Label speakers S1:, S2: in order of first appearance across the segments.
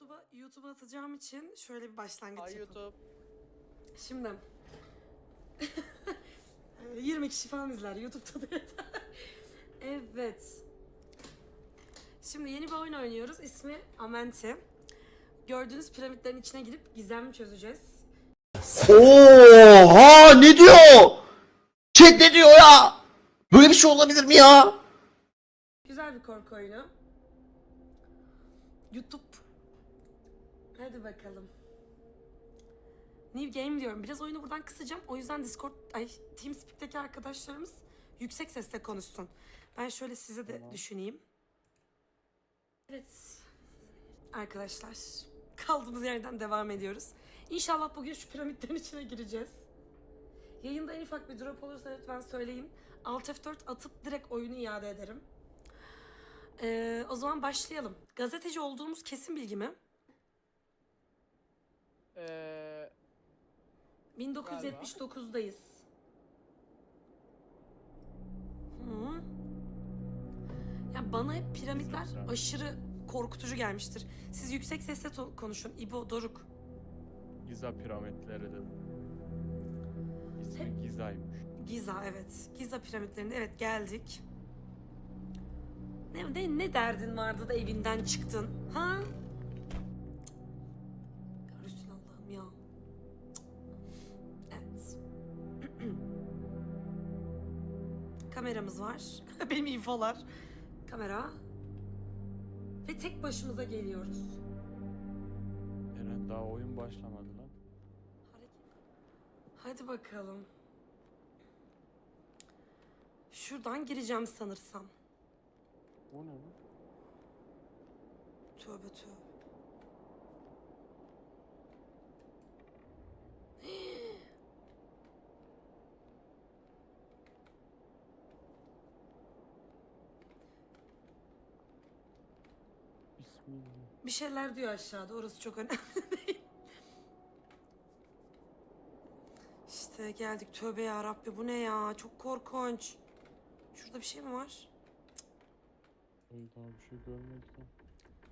S1: YouTube'a YouTube'a atacağım için şöyle bir başlangıç
S2: Ay
S1: yapalım.
S2: YouTube.
S1: Şimdi 20 kişi falan izler YouTube'da da yeter. evet. Şimdi yeni bir oyun oynuyoruz. İsmi Amenti. Gördüğünüz piramitlerin içine girip gizem çözeceğiz.
S3: Oha ne diyor? Chat ne diyor ya? Böyle bir şey olabilir mi ya?
S1: Güzel bir korku oyunu. YouTube. Hadi bakalım. New game diyorum. Biraz oyunu buradan kısacağım. O yüzden Discord, ay TeamSpeak'teki arkadaşlarımız yüksek sesle konuşsun. Ben şöyle size de düşüneyim. Evet. Arkadaşlar. Kaldığımız yerden devam ediyoruz. İnşallah bugün şu piramitlerin içine gireceğiz. Yayında en ufak bir drop olursa lütfen söyleyin. Alt F4 atıp direkt oyunu iade ederim. Ee, o zaman başlayalım. Gazeteci olduğumuz kesin bilgi mi?
S2: Ee,
S1: 1979'dayız. Hı. Ya bana hep piramitler aşırı korkutucu gelmiştir. Siz yüksek sesle to- konuşun. İbo, Doruk.
S4: Giza piramitleri de. İsmi Giza'ymış.
S1: Giza evet. Giza piramitlerine evet geldik. Ne, ne, ne derdin vardı da evinden çıktın? Ha? Kameramız var. Benim infolar. Kamera. Ve tek başımıza geliyoruz.
S4: Eren daha oyun başlamadı lan.
S1: Hadi bakalım. Şuradan gireceğim sanırsam.
S4: O ne lan?
S1: Tövbe tövbe.
S4: Bismillah.
S1: Bir şeyler diyor aşağıda. Orası çok önemli değil. İşte geldik. Tövbe ya Rabbi bu ne ya? Çok korkunç. Şurada bir şey mi var?
S4: Öyle daha bir şey görmedik.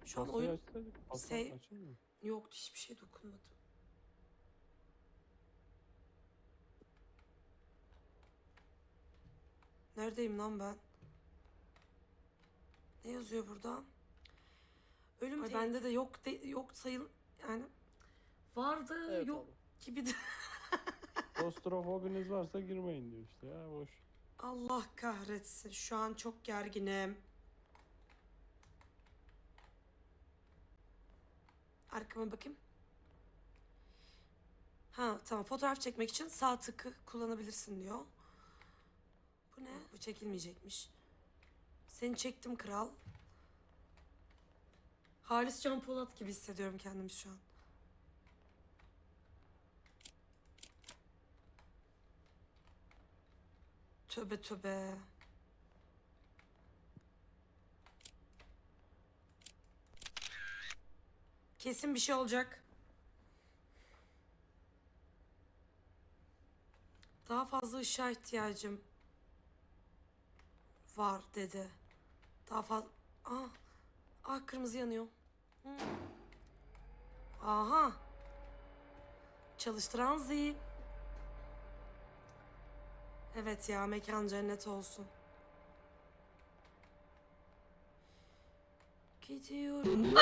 S1: Şu an
S4: Kasayı
S1: oyun
S4: açsaydık, kasa açılmıyor.
S1: yok. Hiçbir şey dokunmadım. Neredeyim lan ben? Ne yazıyor burada? Ölüm Ay, bende de yok de, yok sayıl yani vardı
S2: evet
S1: yok
S2: abi.
S1: gibi de.
S4: Klostrofobiniz varsa girmeyin diyor işte ya boş.
S1: Allah kahretsin. Şu an çok gerginim. Arkama bakayım. Ha tamam fotoğraf çekmek için sağ tıkı kullanabilirsin diyor. Bu ne? Bu çekilmeyecekmiş. Seni çektim kral. Halis Can Polat gibi hissediyorum kendimi şu an. Töbe töbe. Kesin bir şey olacak. Daha fazla ışığa ihtiyacım var dedi. Daha fazla... Ah, ah kırmızı yanıyor. Aha. Çalıştıran zil. Evet ya mekan cennet olsun. Gidiyorum.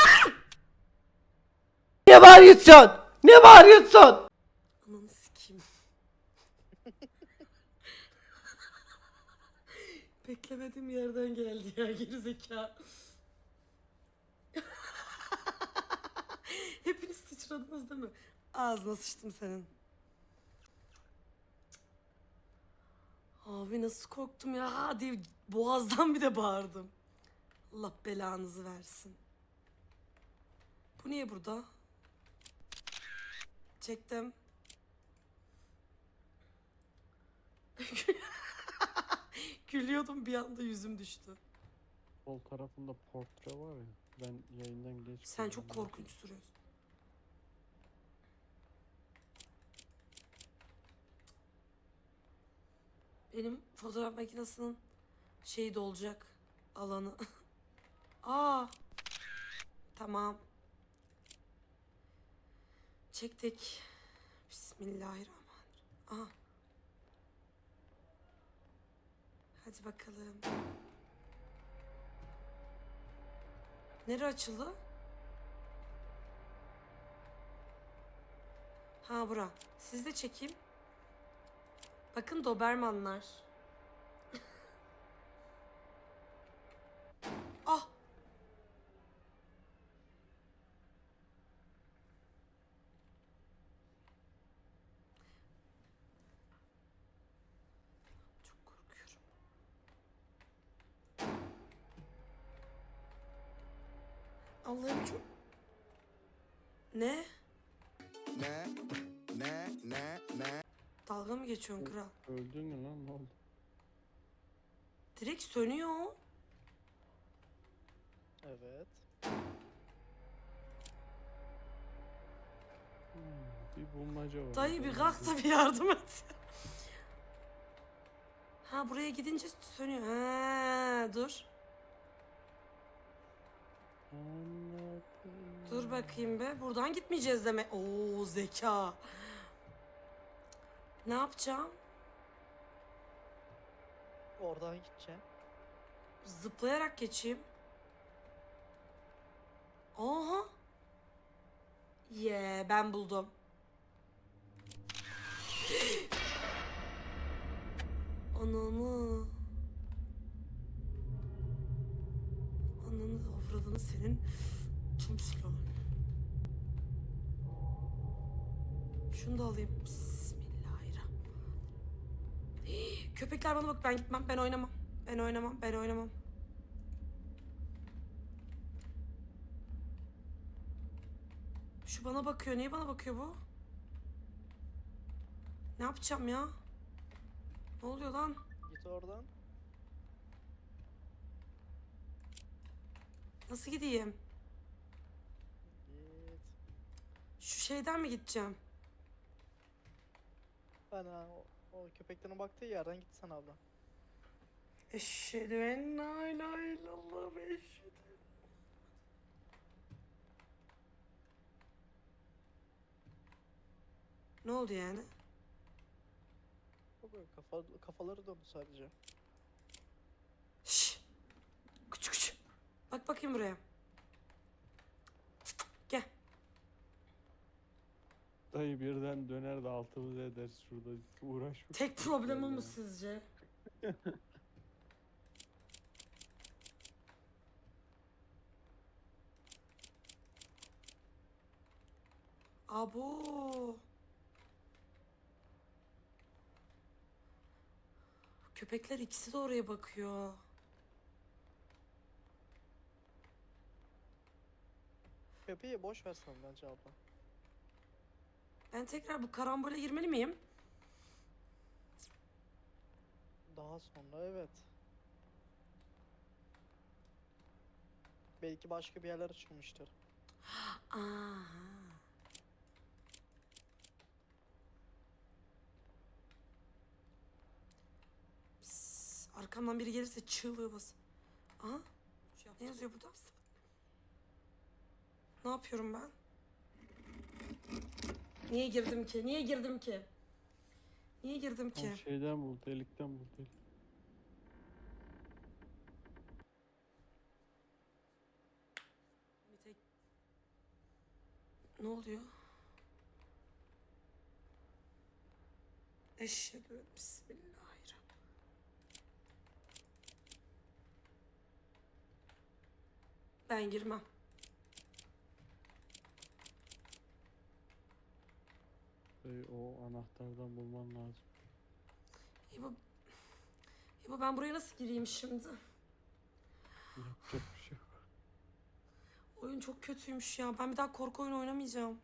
S3: Ne bağırıyorsun? Ne bağırıyorsun?
S1: Ananı sikeyim. Beklemediğim yerden geldi ya gerizekalı. Sıçradınız değil mi? Ağzına sıçtım senin. Abi nasıl korktum ya ha diye boğazdan bir de bağırdım. Allah belanızı versin. Bu niye burada? Çektim. Gülüyordum bir anda yüzüm düştü.
S4: Sol tarafında portre var ya. Ben yayından geç
S1: Sen çok korkunç duruyorsun. Benim fotoğraf makinesinin şeyi de olacak alanı. Aa. Tamam. Çektik. Bismillahirrahmanirrahim. Aha. Hadi bakalım. Nere açıldı? Ha bura. Siz de çekeyim. Bakın Dobermanlar. ah! Allah'ım çok... Ne?
S2: Ne? Ne? Ne? Ne?
S1: Dalga mı geçiyorsun kral?
S4: Öldün mü lan ne oldu?
S1: Direkt sönüyor.
S5: Evet.
S4: Hmm, bir bulmaca var.
S1: Dayı bir kalk da bir yardım et. Ha buraya gidince sönüyor. Ha dur.
S4: Anladım.
S1: Dur bakayım be. Buradan gitmeyeceğiz deme. Oo zeka. Ne yapacağım?
S5: Oradan gideceğim.
S1: Zıplayarak geçeyim. Aha. Ye ben buldum. Ananı. Ananı avradını senin tüm silahın. Şunu da alayım. Bismillahirrahmanirrahim. Hii, Köpekler bana bak ben gitmem ben oynamam. Ben oynamam ben oynamam. Şu bana bakıyor. Niye bana bakıyor bu? Ne yapacağım ya? Ne oluyor lan?
S5: Git oradan.
S1: Nasıl gideyim?
S5: Git.
S1: Şu şeyden mi gideceğim?
S5: Ana o, o köpeklerin baktığı yerden gitsen abla.
S1: Eşhedü en la ilahe illallah ve eşhedü. Ne oldu yani?
S5: Böyle kafa, kafaları döndü sadece.
S1: Şşş. Küçük küçük. Bak bakayım buraya. Gel.
S4: Dayı birden döner de altımızı eder şurada uğraşmak.
S1: Tek problem o mu sizce? Abo. Köpekler ikisi de oraya bakıyor.
S5: Köpeği boş versen bence abla.
S1: Ben tekrar bu karambole girmeli miyim?
S5: Daha sonra evet. Belki başka bir yerler açılmıştır.
S1: Aha. Psst, arkamdan biri gelirse çığlığı bas. Aha. Ne yazıyor burada? Ne yapıyorum ben? Niye girdim ki? Niye girdim ki? Niye girdim ki?
S4: Tam şeyden bul, delikten bul delik.
S1: Bir tek... Ne oluyor? Eşhedü bismillahirrahmanirrahim. Ben girmem.
S4: Dayı o anahtardan bulman lazım.
S1: İbo... İbo ben buraya nasıl gireyim şimdi?
S4: Yapacak bir şey yok.
S1: Oyun çok kötüymüş ya. Ben bir daha korku oyunu oynamayacağım.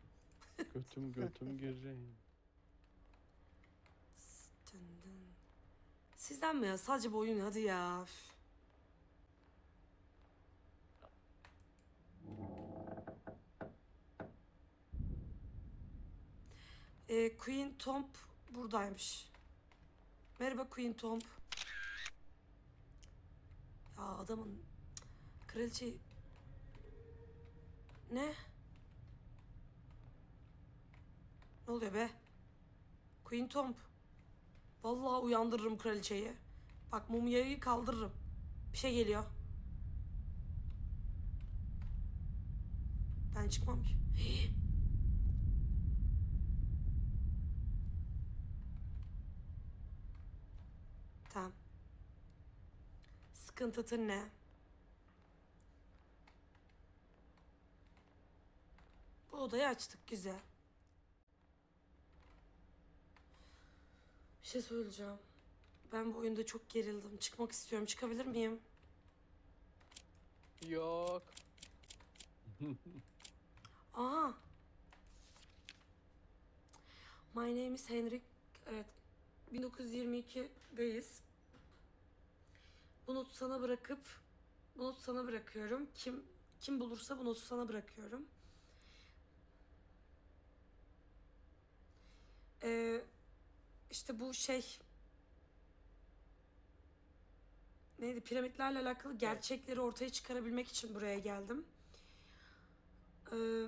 S4: Götüm götüm
S1: dın. Sizden mi ya? Sadece bu oyun hadi ya. Üf. Ee, Queen Tomb buradaymış. Merhaba Queen Tomb. Ya adamın kraliçe ne? Ne oluyor be? Queen Tomb. Vallahi uyandırırım kraliçeyi. Bak mumyayı kaldırırım. Bir şey geliyor. Ben çıkmam ki. tamam. Sıkıntı ne? Bu odayı açtık güzel. Bir şey söyleyeceğim. Ben bu oyunda çok gerildim. Çıkmak istiyorum. Çıkabilir miyim?
S5: Yok.
S1: Aha. My name is Henrik. Evet. 1922'deyiz. Bu notu sana bırakıp bu notu sana bırakıyorum. Kim kim bulursa bu notu sana bırakıyorum. Ee, işte bu şey neydi piramitlerle alakalı gerçekleri ortaya çıkarabilmek için buraya geldim. Ee,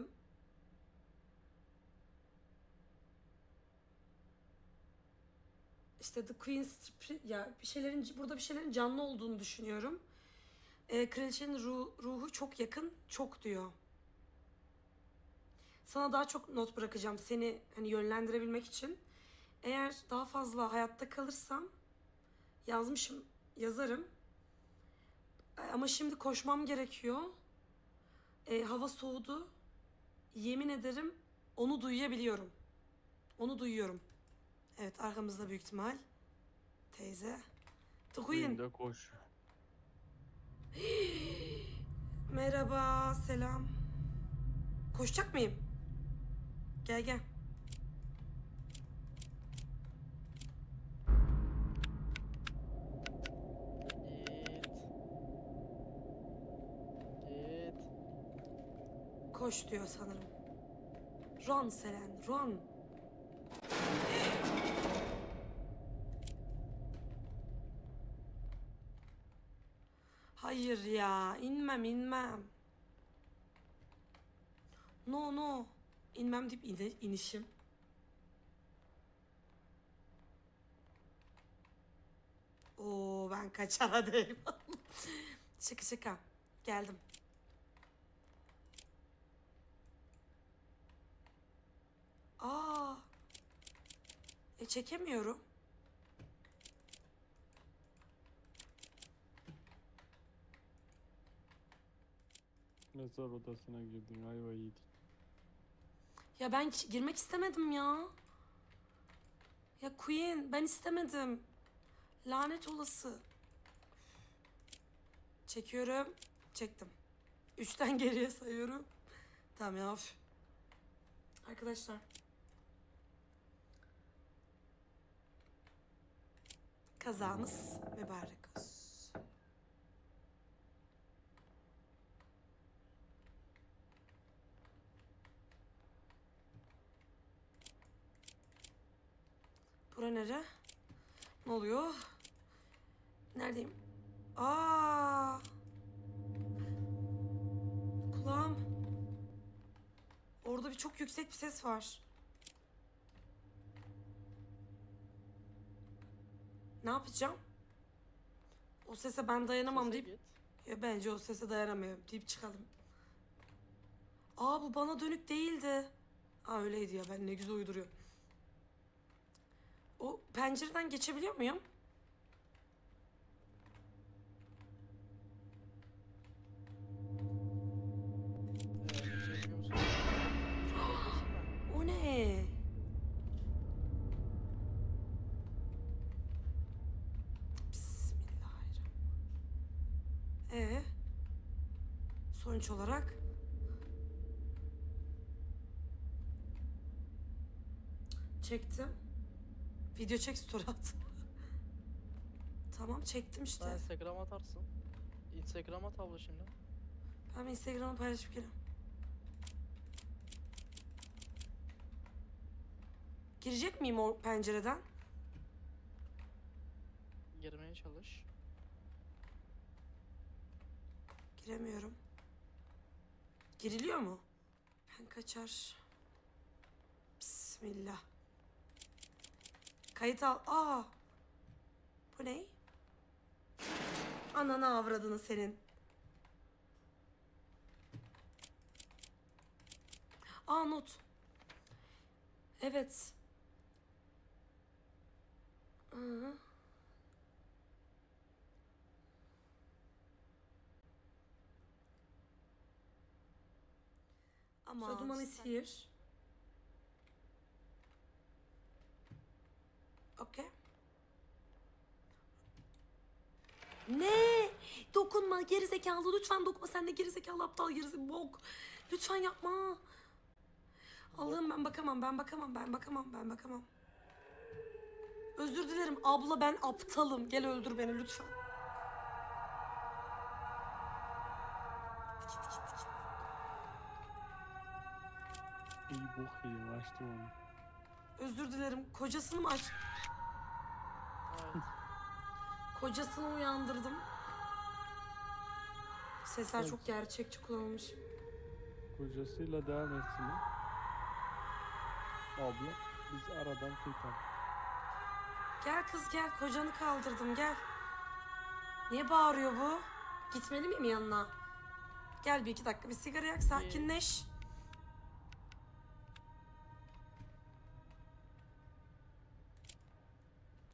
S1: işte The Queen's ya bir şeylerin burada bir şeylerin canlı olduğunu düşünüyorum. Ee, kraliçenin ruh- ruhu çok yakın, çok diyor. Sana daha çok not bırakacağım seni hani yönlendirebilmek için. Eğer daha fazla hayatta kalırsam yazmışım, yazarım. Ama şimdi koşmam gerekiyor. Ee, hava soğudu. Yemin ederim onu duyabiliyorum. Onu duyuyorum. Evet arkamızda büyük ihtimal. Teyze. The Queen.
S4: Koş.
S1: Merhaba, selam. Koşacak mıyım? Gel gel.
S5: Git. Git.
S1: Koş diyor sanırım. Run Selen, run. Hayır ya, inmem inmem. No no. İnmem deyip ine- inişim. Oo ben kaçar hadi. şaka şaka. Geldim. Aa. E çekemiyorum.
S4: Mezar odasına girdin ayva yedik.
S1: Ya ben girmek istemedim ya. Ya Queen ben istemedim. Lanet olası. Çekiyorum. Çektim. Üçten geriye sayıyorum. Tamam ya. üf. Arkadaşlar. Kazamız mübarek olsun. Bura nere? Ne oluyor? Neredeyim? Aa! Kulağım. Orada bir çok yüksek bir ses var. Ne yapacağım? O sese ben dayanamam
S5: Sese
S1: deyip
S5: git.
S1: ya bence o sese dayanamıyorum deyip çıkalım. Aa bu bana dönük değildi. Aa öyleydi ya ben ne güzel uyduruyor. O pencereden geçebiliyor muyum? O ne? Bismillahirrahmanirrahim. Ee, sonuç olarak çektim. Video çek story at. tamam çektim
S5: Sen
S1: işte.
S5: Instagram atarsın. Instagram at abla şimdi.
S1: Ben Instagram'a paylaşıp geliyorum. Girecek miyim o pencereden?
S5: Girmeye çalış.
S1: Giremiyorum. Giriliyor mu? Ben kaçar. Bismillah. Kayıt al. Aa. Bu ne? Ananı avradını senin. Aa not. Evet. Hı. Ama so duman is here. Okay. Ne? Dokunma gerizekalı lütfen dokunma sen de gerizekalı aptal gerizekalı bok. Lütfen yapma. Allah'ım ben bakamam ben bakamam ben bakamam ben bakamam. Özür dilerim abla ben aptalım. Gel öldür beni lütfen. Git git git.
S4: İyi bok yedim açtım onu.
S1: Özür dilerim. Kocasını mı aç?
S5: Evet.
S1: Kocasını uyandırdım. Sesler
S4: Evet.
S1: çok gerçekçi kullanılmış.
S4: Kocasıyla devam etsin. Abla biz aradan fitan.
S1: Gel kız gel kocanı kaldırdım gel. Niye bağırıyor bu? Gitmeli miyim yanına? Gel bir iki dakika bir sigara yak sakinleş.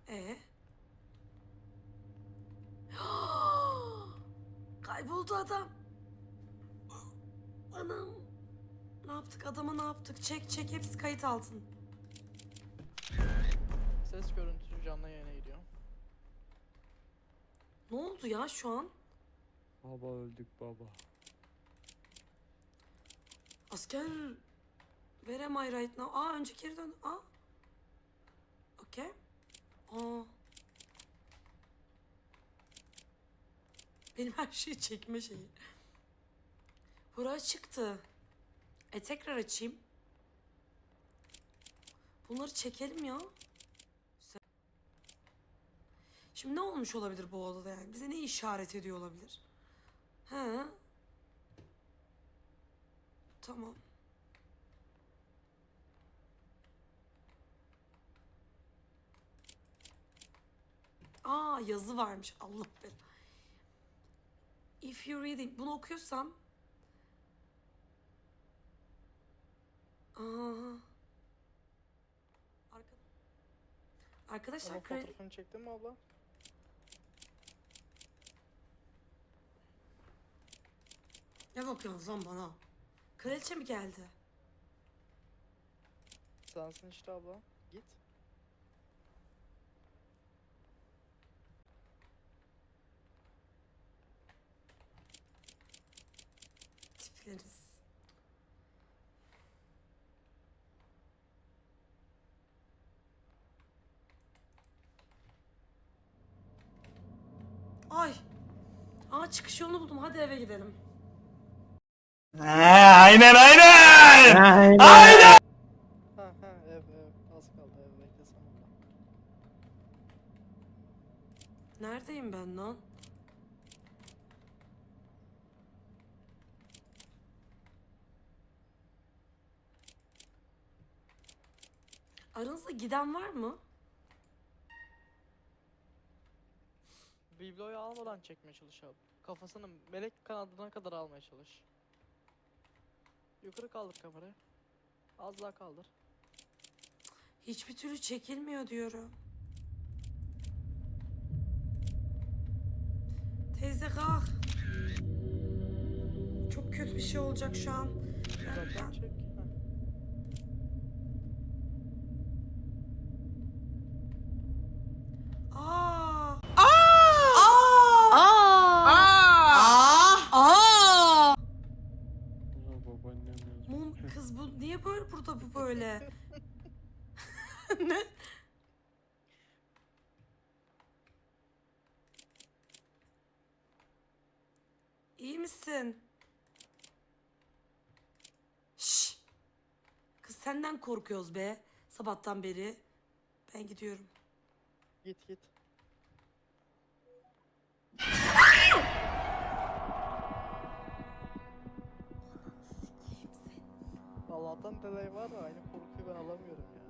S1: Ee? Kayboldu adam. Anam. Ne yaptık adama ne yaptık? Çek çek hepsi kayıt altın.
S5: Ses görüntü canlı yayına gidiyor.
S1: Ne oldu ya şu an?
S4: Baba öldük baba.
S1: Asker where am I right now? Aa önce geri dön. Aa. Okay. Aa. Benim her şeyi çekme şeyi. Buraya çıktı. E tekrar açayım. Bunları çekelim ya. Şimdi ne olmuş olabilir bu odada yani? Bize ne işaret ediyor olabilir? He. Tamam. Aa yazı varmış. Allah be. If you reading bunu okuyorsam Aa. Arka- Arkadaşlar
S5: Ama
S1: kre-
S5: fotoğrafını çektin mi abla?
S1: ne bakıyorsun lan bana? Kraliçe mi geldi?
S5: Sensin işte abla. Git.
S1: Tipleriz. Ay. Aa çıkış yolunu buldum. Hadi eve gidelim.
S5: Ha ha ev ev. Az kaldı ev beklesem abla.
S1: Neredeyim ben lan? Aranızda giden var mı?
S5: Bibloyu almadan çekmeye çalış abi. Kafasını melek kanadına kadar almaya çalış. Yukarı kaldır kamerayı. Az daha kaldır.
S1: Hiçbir türlü çekilmiyor diyorum. Teyze kalk. Çok kötü bir şey olacak şu an. Ben-
S5: Uzaktan
S1: ben-
S5: çek.
S4: Babaannem yazmış.
S1: Mum kız bu niye böyle burada bu böyle? ne? İyi misin? Şş. Kız senden korkuyoruz be. Sabahtan beri. Ben gidiyorum.
S5: Git git. Allah'tan delay var da aynı korkuyu ben alamıyorum ya.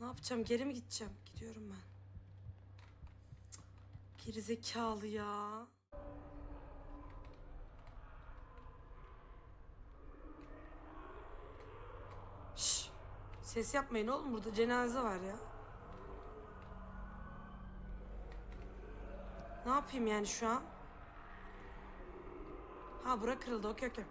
S1: Ne yapacağım? Geri mi gideceğim? Gidiyorum ben. Cık, Gerizekalı ya. Şş, ses yapmayın oğlum burada cenaze var ya. Ne yapayım yani şu an? Ha bura kırıldı. Okey okey.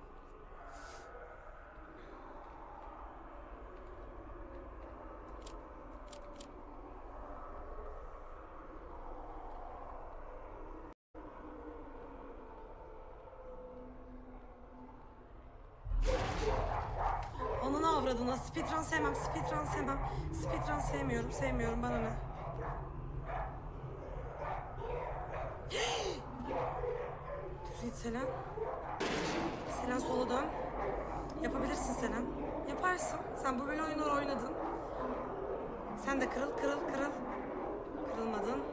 S1: Ananı avradına speedrun sevmem speedrun sevmem. Speedrun sevmiyorum sevmiyorum. Bana ne git Selen Selen sola dön Yapabilirsin Selen Yaparsın sen bu böyle oyunlar oynadın Sen de kırıl kırıl kırıl Kırılmadın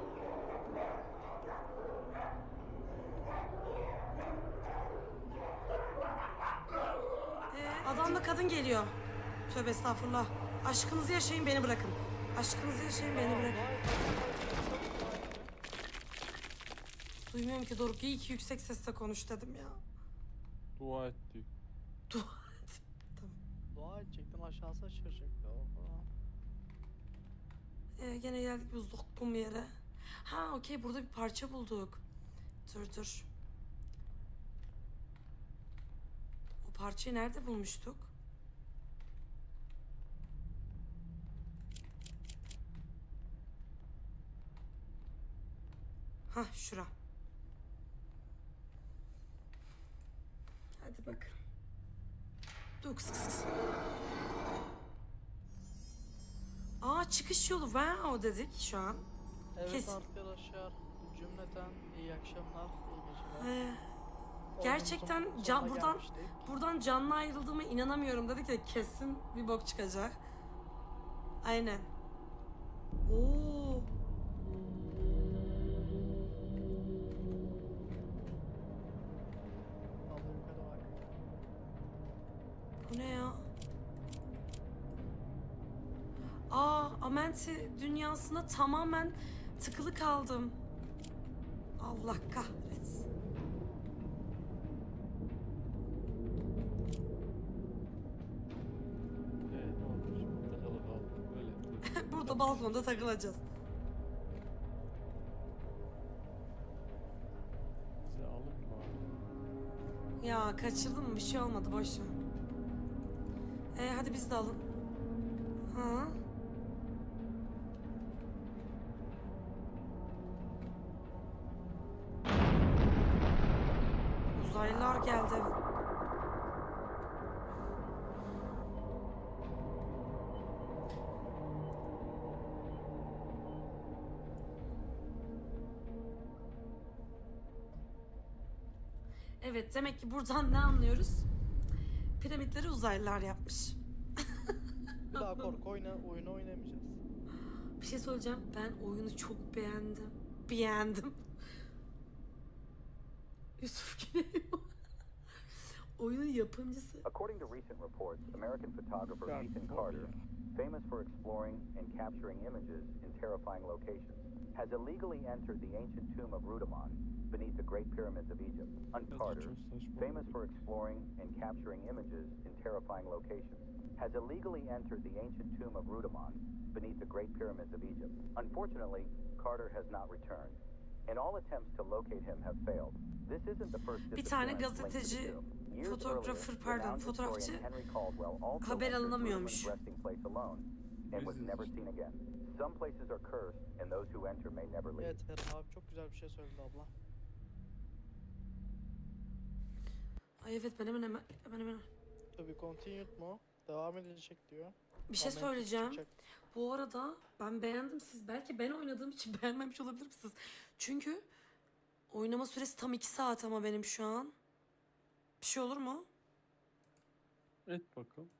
S1: Ee, adamla kadın geliyor. Tövbe estağfurullah. Aşkınızı yaşayın beni bırakın. Aşkınızı yaşayın beni bırakın. Duymuyorum ki Doruk. İyi ki yüksek sesle konuş dedim ya.
S4: Dua ettik.
S1: Dua et. Tamam.
S5: Dua edecektin aşağısı açılacaktı. Oha.
S1: Ee, gene geldik biz dokkum yere. Ha okey burada bir parça bulduk. Dur dur. O parçayı nerede bulmuştuk? Ha şura. Bakın. Dur kıs kıs kıs. Aa çıkış yolu wow dedik şu an.
S5: Evet
S1: Kes.
S5: arkadaşlar cümleten iyi akşamlar, iyi geceler.
S1: Ee, gerçekten can, buradan
S5: gelmiştik.
S1: buradan canlı ayrıldığıma inanamıyorum dedik ya kesin bir bok çıkacak. Aynen. Oo. Amenti dünyasına tamamen tıkılı kaldım. Allah kahretsin.
S4: Ee, ne oldu şimdi? Takılı kaldık. Böyle.
S1: Burada balkonda takılacağız.
S4: Bize alın bari.
S1: Ya kaçırdım mı? Bir şey olmadı boş ver. Ee, hadi biz de alın. Ha? Evet demek ki buradan ne anlıyoruz? Piramitleri uzaylılar yapmış.
S5: Bir daha korku oyna, oyunu oynamayacağız.
S1: Bir şey söyleyeceğim. Ben oyunu çok beğendim. Beğendim. Yusuf Güney. Oyunun yapımcısı.
S6: According to recent reports, American photographer Ethan Carter, famous for exploring and capturing images in terrifying locations, has illegally entered the ancient tomb of Rudamon beneath the Great Pyramids of Egypt. Un Carter, famous for exploring and capturing images in terrifying locations, has illegally entered the ancient tomb of Rudamon beneath the Great Pyramids of Egypt. Unfortunately, Carter has not returned, and all attempts to locate him have failed. This isn't the first
S1: Bir tane
S6: disappearance to the
S1: gazeteci,
S6: tomb.
S1: Fotoğrafır, pardon,
S6: renowned
S1: fotoğrafçı
S6: historian Henry Caldwell also
S1: haber alınamıyormuş.
S6: Resting place alone and was never seen again. Some places are cursed, and those who enter may never leave.
S5: Evet Eren abi çok güzel bir şey söyledi abla.
S1: Ay evet ben hemen hemen hemen hemen.
S5: To be continued mu? Devam edilecek diyor.
S1: Bir şey
S5: Comment
S1: söyleyeceğim.
S5: çıkacak.
S1: Bu arada ben beğendim siz. Belki ben oynadığım için beğenmemiş olabilir misiniz? Çünkü oynama süresi tam 2 saat ama benim şu an. Bir şey olur mu?
S4: Et bakalım.